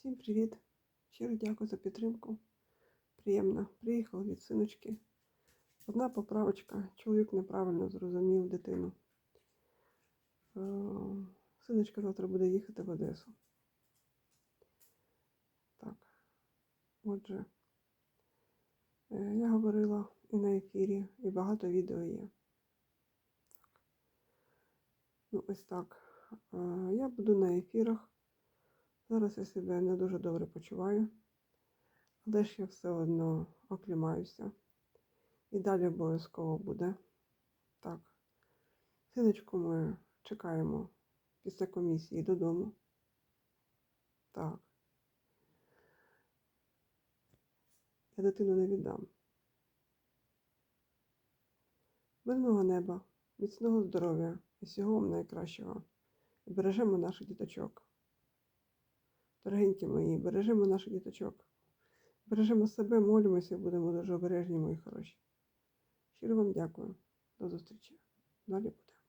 Всім привіт! Щиро дякую за підтримку. Приємно. Приїхав від синочки. Одна поправочка. Чоловік неправильно зрозумів дитину. Е, Синочка завтра буде їхати в Одесу. Так. Отже, е, я говорила і на ефірі, і багато відео є. Ну, ось так. Е, Я буду на ефірах. Зараз я себе не дуже добре почуваю, але ж я все одно оклімаюся. І далі обов'язково буде. Так. Синочку ми чекаємо після комісії додому. Так. Я дитину не віддам. Мирного неба, міцного здоров'я і всього вам найкращого. І бережемо наших діточок. Дорогенькі мої, бережемо наших діточок. Бережемо себе, молимося і будемо дуже обережні, мої хороші. Щиро вам дякую. До зустрічі. Далі буде.